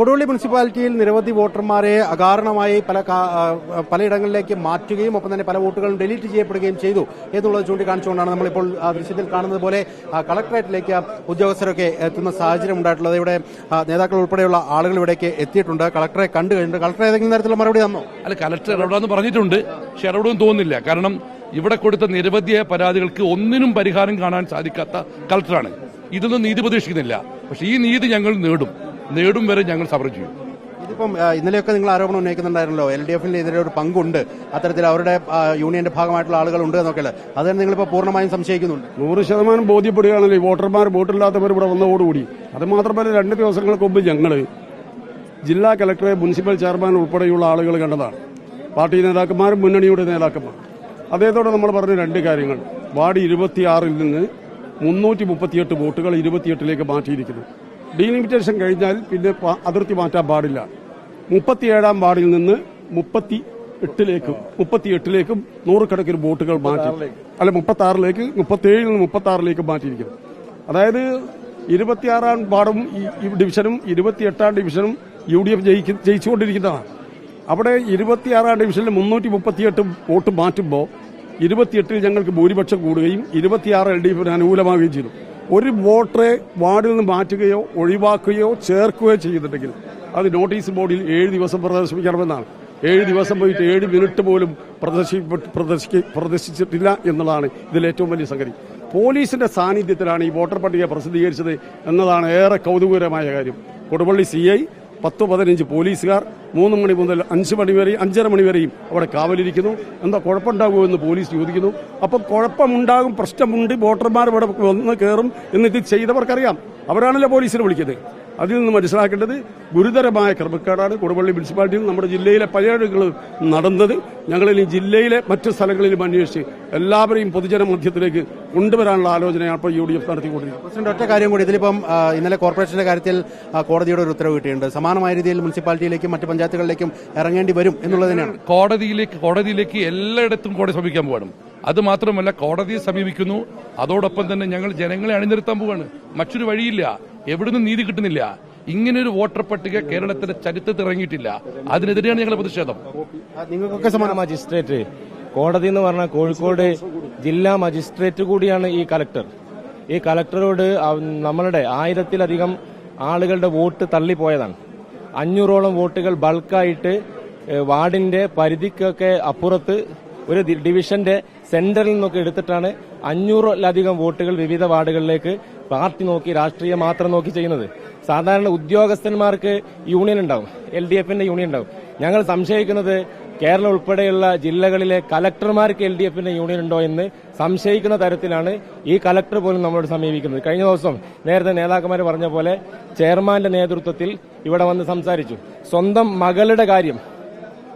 കൊടുവള്ളി മുനിസിപ്പാലിറ്റിയിൽ നിരവധി വോട്ടർമാരെ അകാരണമായി പല പലയിടങ്ങളിലേക്ക് മാറ്റുകയും ഒപ്പം തന്നെ പല വോട്ടുകളും ഡിലീറ്റ് ചെയ്യപ്പെടുകയും ചെയ്തു എന്നുള്ളത് ചൂണ്ടിക്കാണിച്ചുകൊണ്ടാണ് നമ്മളിപ്പോൾ ദൃശ്യത്തിൽ കാണുന്നത് പോലെ കളക്ടറേറ്റിലേക്ക് ഉദ്യോഗസ്ഥരൊക്കെ എത്തുന്ന സാഹചര്യം ഉണ്ടായിട്ടുള്ളത്. ഇവിടെ നേതാക്കൾ ഉൾപ്പെടെയുള്ള ആളുകൾ ഇവിടേക്ക് എത്തിയിട്ടുണ്ട്. കളക്ടറെ കണ്ടു കഴിഞ്ഞിട്ടുണ്ട്. കളക്ടർ ഏതെങ്കിലും തരത്തിലുള്ള മറുപടി തന്നോ? അല്ല കളക്ടർ ഇടപെടാന്ന് പറഞ്ഞിട്ടുണ്ട്. പക്ഷെ ഇടപെടുമെന്ന് തോന്നുന്നില്ല. കാരണം ഇവിടെ കൊടുത്ത നിരവധിയായ പരാതികൾക്ക് ഒന്നിനും പരിഹാരം കാണാൻ സാധിക്കാത്ത കളക്ടറാണ്. ഇതൊന്നും നീതി പ്രതീക്ഷിക്കുന്നില്ല. പക്ഷെ ഈ നീതി ഞങ്ങൾ നേടും. നേടും വരെ ഞങ്ങൾ സമരം ചെയ്യും. ഇതിപ്പം ഇന്നലെയൊക്കെ നിങ്ങൾ ആരോപണം ഉന്നയിക്കുന്നുണ്ടായിരുന്നല്ലോ. എൽ ഡി എഫിന് ഇതിന്റെ ഒരു പങ്കുണ്ട്. അത്തരത്തിൽ അവരുടെ യൂണിയന്റെ ഭാഗമായിട്ടുള്ള ആളുകൾ ഉണ്ട് എന്നൊക്കെയുള്ള അത് തന്നെ നിങ്ങളിപ്പോൾ പൂർണമായും സംശയിക്കുന്നുണ്ട്. നൂറ് ശതമാനം ബോധ്യപ്പെടുകയാണല്ലോ ഈ വോട്ടർമാർ വോട്ടില്ലാത്തവർ ഇവിടെ വന്നതോടുകൂടി. അത് മാത്രമല്ല രണ്ട് ദിവസങ്ങൾക്ക് മുമ്പ് ഞങ്ങൾ ജില്ലാ കലക്ടറെ മുനിസിപ്പൽ ചെയർമാൻ ഉൾപ്പെടെയുള്ള ആളുകൾ കണ്ടതാണ്. പാർട്ടി നേതാക്കന്മാരും മുന്നണിയുടെ നേതാക്കന്മാർ. അദ്ദേഹത്തോട് നമ്മൾ പറഞ്ഞ രണ്ട് കാര്യങ്ങൾ. വാർഡ് ഇരുപത്തിയാറിൽ നിന്ന് മുന്നൂറ്റി മുപ്പത്തിയെട്ട് വോട്ടുകൾ ഇരുപത്തിയെട്ടിലേക്ക് മാറ്റിയിരിക്കുന്നു. ഡീലിമിറ്റേഷൻ കഴിഞ്ഞാൽ പിന്നെ അതിർത്തി മാറ്റാൻ പാടില്ല. മുപ്പത്തിയേഴാം വാർഡിൽ നിന്ന് മുപ്പത്തി എട്ടിലേക്കും മുപ്പത്തി എട്ടിലേക്കും നൂറുകണക്കിന് ബോട്ടുകൾ മാറ്റി. അല്ല മുപ്പത്തി ആറിലേക്ക് മുപ്പത്തി ഏഴിൽ നിന്ന് മുപ്പത്തി ആറിലേക്ക് മാറ്റിയിരിക്കുന്നു. അതായത് ഇരുപത്തിയാറാം വാർഡും ഈ ഡിവിഷനും ഇരുപത്തിയെട്ടാം ഡിവിഷനും യു ഡി എഫ് ജയിച്ചുകൊണ്ടിരിക്കുന്നതാണ്. അവിടെ ഇരുപത്തിയാറാം ഡിവിഷനിൽ മുന്നൂറ്റി മുപ്പത്തിയെട്ട് വോട്ട് മാറ്റുമ്പോൾ ഇരുപത്തിയെട്ടിൽ ഞങ്ങൾക്ക് ഭൂരിപക്ഷം കൂടുകയും ഇരുപത്തിയാറ് എൽ ഡി എഫിന് അനുകൂലമാവുകയും ചെയ്തു. ഒരു വോട്ടറെ വാർഡിൽ നിന്ന് മാറ്റുകയോ ഒഴിവാക്കുകയോ ചേർക്കുകയോ ചെയ്തിട്ടെങ്കിൽ അത് നോട്ടീസ് ബോർഡിൽ ഏഴ് ദിവസം പ്രദർശിപ്പിക്കണമെന്നാണ്. ഏഴ് ദിവസം പോയിട്ട് ഏഴ് മിനിറ്റ് പോലും പ്രദർശിക്ക- പ്രദർശിച്ചിട്ടില്ല എന്നുള്ളതാണ് ഇതിൽ ഏറ്റവും വലിയ സംഗതി. പോലീസിന്റെ സാന്നിധ്യത്തിലാണ് ഈ വോട്ടർ പട്ടിക പ്രസിദ്ധീകരിച്ചത് എന്നതാണ് ഏറെ കൗതുകകരമായ കാര്യം. കൊടുവള്ളി സി പത്ത് പതിനഞ്ച് പോലീസുകാർ മൂന്ന് മണി മുതൽ അഞ്ച് മണി വരെ അഞ്ചര മണി വരെയും അവിടെ കാവലിരിക്കുന്നു. എന്താ കുഴപ്പമുണ്ടാകുമോ എന്ന് പോലീസ് ചോദിക്കുന്നു. അപ്പം കുഴപ്പമുണ്ടാകും പ്രശ്നമുണ്ട് വോട്ടർമാർ ഇവിടെ വന്ന് കയറും എന്നിട്ട് ചെയ്തവർക്കറിയാം. അവരാണല്ലോ പോലീസിനെ വിളിക്കുന്നത്. അതിൽ നിന്ന് മനസ്സിലാക്കേണ്ടത് ഗുരുതരമായ ക്രമക്കേടാണ്. കൊടുവള്ളി മുനിസിപ്പാലിറ്റിയിൽ നമ്മുടെ ജില്ലയിലെ പലയിടങ്ങൾ നടന്നത്. ഞങ്ങളിനി ജില്ലയിലെ മറ്റു സ്ഥലങ്ങളിലും അന്വേഷിച്ച് എല്ലാവരെയും പൊതുജന മധ്യത്തിലേക്ക് കൊണ്ടുവരാനുള്ള ആലോചനയാണ് ഇപ്പോൾ യു ഡി എഫ് നടത്തിക്കൊണ്ടിരിക്കുന്നത്. പ്രസിഡന്റ് ഒറ്റ കാര്യം കൂടി. ഇതിലിപ്പം ഇന്നലെ കോർപ്പറേഷന്റെ കാര്യത്തിൽ കോടതിയുടെ ഒരു ഉത്തരവ് കിട്ടിയിട്ടുണ്ട്. സമാനമായ രീതിയിൽ മുനിസിപ്പാലിറ്റിയിലേക്കും മറ്റ് പഞ്ചായത്തുകളിലേക്കും ഇറങ്ങേണ്ടി വരും എന്നുള്ളത് തന്നെയാണ്. കോടതിയിലേക്ക് കോടതിയിലേക്ക് എല്ലായിടത്തും കോടതി സമീപിക്കാൻ പോകണം അത് മാത്രമല്ല കോടതിയെ സമീപിക്കുന്നു. അതോടൊപ്പം തന്നെ ഞങ്ങൾ ജനങ്ങളെ അണിനിരത്താൻ പോവാണ്. മറ്റൊരു വഴിയില്ല. എവിടുന്നും നീതി കിട്ടുന്നില്ല. ഇങ്ങനൊരു വോട്ടർ പട്ടിക കേരളത്തിന്റെ ചരിത്രത്തിൽ ഇറങ്ങിയിട്ടില്ല. അതിനെതിരെയാണ് ഞങ്ങളുടെ പ്രതിഷേധം. നിങ്ങൾക്കൊക്കെ സമാനം മജിസ്ട്രേറ്റ്. കോടതി എന്ന് പറഞ്ഞാൽ കോഴിക്കോട് ജില്ലാ മജിസ്ട്രേറ്റ് കൂടിയാണ് ഈ കലക്ടർ. ഈ കലക്ടറോട് നമ്മളുടെ ആയിരത്തിലധികം ആളുകളുടെ വോട്ട് തള്ളിപ്പോയതാണ്. അഞ്ഞൂറോളം വോട്ടുകൾ ബൾക്കായിട്ട് വാർഡിന്റെ പരിധിക്കൊക്കെ അപ്പുറത്ത് ഒരു ഡിവിഷന്റെ സെന്ററിൽ നിന്നൊക്കെ എടുത്തിട്ടാണ് അഞ്ഞൂറിലധികം വോട്ടുകൾ വിവിധ വാർഡുകളിലേക്ക് പാർട്ടി നോക്കി രാഷ്ട്രീയം മാത്രം നോക്കി ചെയ്യുന്നത്. സാധാരണ ഉദ്യോഗസ്ഥന്മാർക്ക് യൂണിയൻ ഉണ്ടാവും. എൽ ഡി എഫിന്റെ യൂണിയൻ ഉണ്ടാവും. ഞങ്ങൾ സംശയിക്കുന്നത് കേരളം ഉൾപ്പെടെയുള്ള ജില്ലകളിലെ കലക്ടർമാർക്ക് എൽ ഡി എഫിന്റെ യൂണിയൻ ഉണ്ടോ എന്ന് സംശയിക്കുന്ന തരത്തിലാണ് ഈ കലക്ടർ പോലും നമ്മളോട് സമീപിക്കുന്നത്. കഴിഞ്ഞ ദിവസം നേരത്തെ നേതാക്കന്മാർ പറഞ്ഞ പോലെ ചെയർമാന്റെ നേതൃത്വത്തിൽ ഇവിടെ വന്ന് സംസാരിച്ചു. സ്വന്തം മകളുടെ കാര്യം.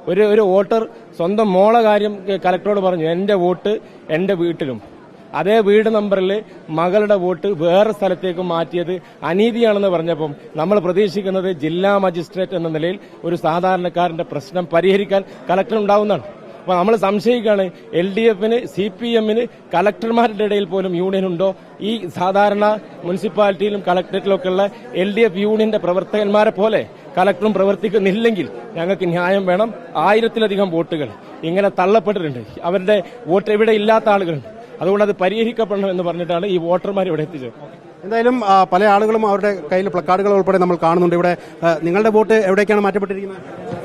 ഒരു ഒരു വോട്ടർ സ്വന്തം മോളെ കാര്യം കലക്ടറോട് പറഞ്ഞു. എന്റെ വോട്ട് എന്റെ വീട്ടിലും. അതേ വീട് നമ്പറിൽ മകളുടെ വോട്ട് വേറെ സ്ഥലത്തേക്ക് മാറ്റിയത് അനീതിയാണെന്ന് പറഞ്ഞപ്പം നമ്മൾ പ്രതീക്ഷിക്കുന്നത് ജില്ലാ മജിസ്ട്രേറ്റ് എന്ന നിലയിൽ ഒരു സാധാരണക്കാരന്റെ പ്രശ്നം പരിഹരിക്കാൻ കലക്ടർ ഉണ്ടാവുന്നതാണ്. അപ്പോൾ നമ്മൾ സംശയിക്കുകയാണ് എൽ ഡി എഫിന് സി പി എമ്മിന് കലക്ടർമാരുടെ ഇടയിൽ പോലും യൂണിയൻ ഉണ്ടോ? ഈ സാധാരണ മുനിസിപ്പാലിറ്റിയിലും കളക്ടറേറ്റിലൊക്കെ ഉള്ള എൽ ഡി എഫ് യൂണിയന്റെ പ്രവർത്തകന്മാരെ പോലെ കളക്ടറും പ്രവർത്തിക്കുന്നില്ലെങ്കിൽ ഞങ്ങൾക്ക് ന്യായം വേണം. ആയിരത്തിലധികം വോട്ടുകൾ ഇങ്ങനെ തള്ളപ്പെട്ടിട്ടുണ്ട്. അവരുടെ വോട്ട് എവിടെ ഇല്ലാത്ത ആളുകളുണ്ട്. അതുകൊണ്ട് അത് പരിഹരിക്കപ്പെടണം എന്ന് പറഞ്ഞിട്ടാണ് ഈ വോട്ടർമാർ ഇവിടെ എത്തിച്ചത്. എന്തായാലും പല ആളുകളും അവരുടെ കയ്യിൽ പ്ലക്കാർഡുകൾ ഉൾപ്പെടെ നമ്മൾ കാണുന്നുണ്ട്. ഇവിടെ നിങ്ങളുടെ വോട്ട് എവിടേക്കാണ് മാറ്റപ്പെട്ടിരിക്കുന്നത്?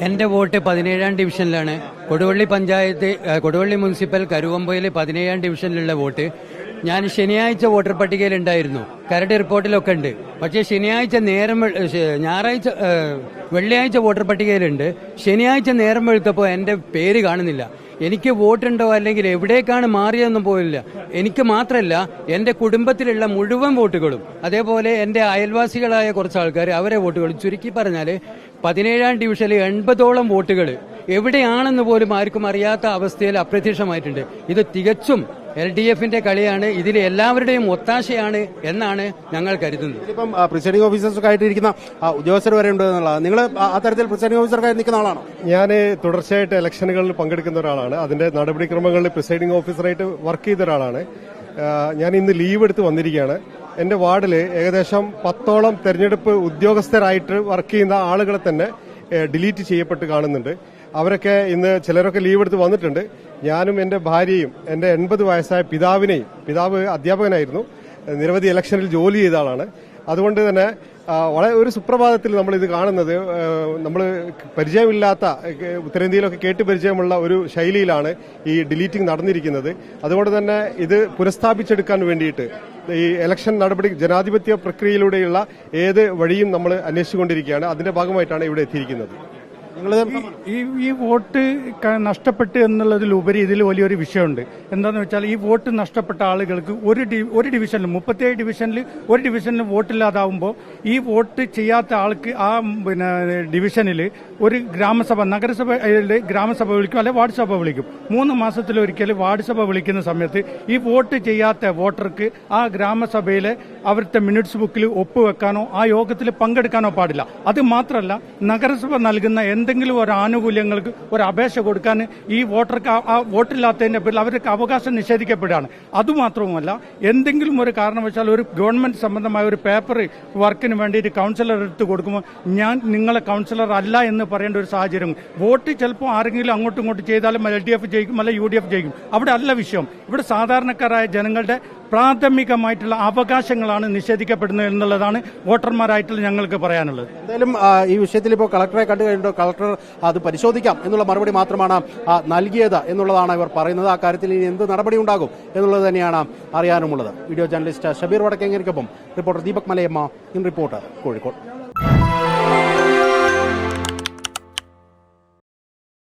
എന്റെ വോട്ട് പതിനേഴാം ഡിവിഷനിലാണ്. കൊടുവള്ളി പഞ്ചായത്ത് കൊടുവള്ളി മുനിസിപ്പൽ കരുവമ്പയിൽ പതിനേഴാം ഡിവിഷനിലുള്ള വോട്ട്. ഞാൻ ശനിയാഴ്ച വോട്ടർ പട്ടികയിലുണ്ടായിരുന്നു കരട് റിപ്പോർട്ടിലൊക്കെ ഉണ്ട്. പക്ഷേ ശനിയാഴ്ച നേരം ഞായറാഴ്ച വെള്ളിയാഴ്ച വോട്ടർ പട്ടികയിലുണ്ട്. ശനിയാഴ്ച നേരം വെളുത്തപ്പോൾ എന്റെ പേര് കാണുന്നില്ല. എനിക്ക് വോട്ടുണ്ടോ അല്ലെങ്കിൽ എവിടേക്കാണ് മാറിയതെന്നും പോലില്ല. എനിക്ക് മാത്രമല്ല എന്റെ കുടുംബത്തിലുള്ള മുഴുവൻ വോട്ടുകളും അതേപോലെ എന്റെ അയൽവാസികളായ കുറച്ച് ആൾക്കാർ അവരെ വോട്ടുകളും ചുരുക്കി പറഞ്ഞാൽ പതിനേഴാം ഡിവിഷനിൽ എൺപതോളം വോട്ടുകൾ എവിടെയാണെന്ന് പോലും ആർക്കും അറിയാത്ത അവസ്ഥയിൽ അപ്രത്യക്ഷമായിട്ടുണ്ട്. ഇത് തികച്ചും എൽ ഡി എഫിന്റെ കളിയാണ് ഇതിൽ എല്ലാവരുടെയും ഒത്താശയാണ് എന്നാണ് ഞങ്ങൾ കരുതുന്നത്. ഇപ്പം പ്രിസൈഡിംഗ് ഓഫീസേഴ്സൊക്കെ ആയിട്ടിരിക്കുന്ന ഉദ്യോഗസ്ഥർ വരെ ഉണ്ട് നിങ്ങൾ നിങ്ങൾ അത്തരത്തിൽ പ്രിസൈഡിംഗ് ഓഫീസർക്കായി നിൽക്കുന്ന ആളാണോ? ഞാൻ തുടർച്ചയായിട്ട് ഇലക്ഷനുകളിൽ പങ്കെടുക്കുന്ന ഒരാളാണ്. അതിന്റെ നടപടിക്രമങ്ങളിൽ പ്രിസൈഡിംഗ് ഓഫീസറായിട്ട് വർക്ക് ചെയ്ത ഒരാളാണ്. ഞാൻ ഇന്ന് ലീവ് എടുത്ത് വന്നിരിക്കുകയാണ്. എന്റെ വാർഡിൽ ഏകദേശം പത്തോളം തെരഞ്ഞെടുപ്പ് ഉദ്യോഗസ്ഥരായിട്ട് വർക്ക് ചെയ്യുന്ന ആളുകളെ തന്നെ ഡിലീറ്റ് ചെയ്യപ്പെട്ട് കാണുന്നുണ്ട്. അവരൊക്കെ ഇന്ന് ചിലരൊക്കെ ലീവ് എടുത്ത് വന്നിട്ടുണ്ട്. ഞാനും എന്റെ ഭാര്യയും എന്റെ എൺപത് വയസ്സായ പിതാവിനെയും പിതാവ് അധ്യാപകനായിരുന്നു നിരവധി ഇലക്ഷനിൽ ജോലി ചെയ്ത ആളാണ്. അതുകൊണ്ട് തന്നെ വളരെ ഒരു സുപ്രഭാതത്തിൽ നമ്മൾ ഇത് കാണുന്നത് നമ്മൾ പരിചയമില്ലാത്ത ഉത്തരേന്ത്യയിലൊക്കെ കേട്ട് പരിചയമുള്ള ഒരു ശൈലിയിലാണ് ഈ ഡിലീറ്റിംഗ് നടന്നിരിക്കുന്നത്. അതുകൊണ്ട് തന്നെ ഇത് പുനഃസ്ഥാപിച്ചെടുക്കാൻ വേണ്ടിയിട്ട് ഈ ഇലക്ഷൻ നടപടി ജനാധിപത്യ പ്രക്രിയയിലൂടെയുള്ള ഏത് വഴിയും നമ്മൾ അന്വേഷിച്ചുകൊണ്ടിരിക്കുകയാണ്. അതിന്റെ ഭാഗമായിട്ടാണ് ഇവിടെ എത്തിയിരിക്കുന്നത്. ഈ ഈ വോട്ട് നഷ്ടപ്പെട്ടു എന്നുള്ളതിലുപരി ഇതിൽ വലിയൊരു വിഷയമുണ്ട്. എന്താണെന്ന് വെച്ചാൽ ഈ വോട്ട് നഷ്ടപ്പെട്ട ആളുകൾക്ക് ഒരു ഒരു ഡിവിഷനിൽ മുപ്പത്തിയേഴ് ഡിവിഷനിൽ ഒരു ഡിവിഷനിൽ വോട്ടില്ലാതാവുമ്പോൾ ഈ വോട്ട് ചെയ്യാത്ത ആൾക്ക് ആ പിന്നെ ഡിവിഷനിൽ ഒരു ഗ്രാമസഭ നഗരസഭ ഗ്രാമസഭ വിളിക്കും അല്ലെ വാർഡ് സഭ വിളിക്കും. മൂന്ന് മാസത്തിലൊരിക്കൽ വാർഡ് സഭ വിളിക്കുന്ന സമയത്ത് ഈ വോട്ട് ചെയ്യാത്ത വോട്ടർക്ക് ആ ഗ്രാമസഭയിലെ അവരുടെ മിനിറ്റ്സ് ബുക്കിൽ ഒപ്പുവെക്കാനോ ആ യോഗത്തിൽ പങ്കെടുക്കാനോ പാടില്ല. അത് മാത്രമല്ല നഗരസഭ നൽകുന്ന എന്തെങ്കിലും ഒരു ആനുകൂല്യങ്ങൾക്ക് ഒരു അപേക്ഷ കൊടുക്കാൻ ഈ വോട്ടർക്ക് ആ- വോട്ടില്ലാത്തതിന്റെ പേരിൽ അവർക്ക് അവകാശം നിഷേധിക്കപ്പെടുകയാണ്. അതുമാത്രവുമല്ല എന്തെങ്കിലും ഒരു കാരണവശാൽ ഒരു ഗവൺമെന്റ് സംബന്ധമായ ഒരു പേപ്പർ വർക്കിന് വേണ്ടിയിട്ട് കൗൺസിലർ എടുത്ത് കൊടുക്കുമ്പോൾ ഞാൻ നിങ്ങളെ കൗൺസിലർ അല്ല എന്ന് പറയേണ്ട ഒരു സാഹചര്യം. വോട്ട് ചിലപ്പോൾ ആരെങ്കിലും അങ്ങോട്ടും ഇങ്ങോട്ടും ചെയ്താലും എൽ ഡി എഫ് ജയിക്കും അല്ല യു ഡി എഫ് ജയിക്കും. അവിടെ അല്ല വിഷയം. ഇവിടെ സാധാരണക്കാരായ ജനങ്ങളുടെ പ്രാഥമികമായിട്ടുള്ള അവകാശങ്ങളാണ് നിഷേധിക്കപ്പെടുന്നത് എന്നുള്ളതാണ് വോട്ടർമാരായിട്ടുള്ള ഞങ്ങൾക്ക് പറയാനുള്ളത്. എന്തായാലും ഈ വിഷയത്തിൽ ഇപ്പോൾ കളക്ടറെ കണ്ടു കഴിഞ്ഞോ കളക്ടർ അത് പരിശോധിക്കാം എന്നുള്ള മറുപടി മാത്രമാണ് നൽകിയത് എന്നുള്ളതാണ് ഇവർ പറയുന്നത്. ആ കാര്യത്തിൽ ഇനി എന്ത് നടപടി ഉണ്ടാകും എന്നുള്ളത് തന്നെയാണ് അറിയാനുമുള്ളത് video journalist Shabeer വടക്കേങ്ങരിക്കൊപ്പം reporter Deepak Malayamma in reporter Kozhikode.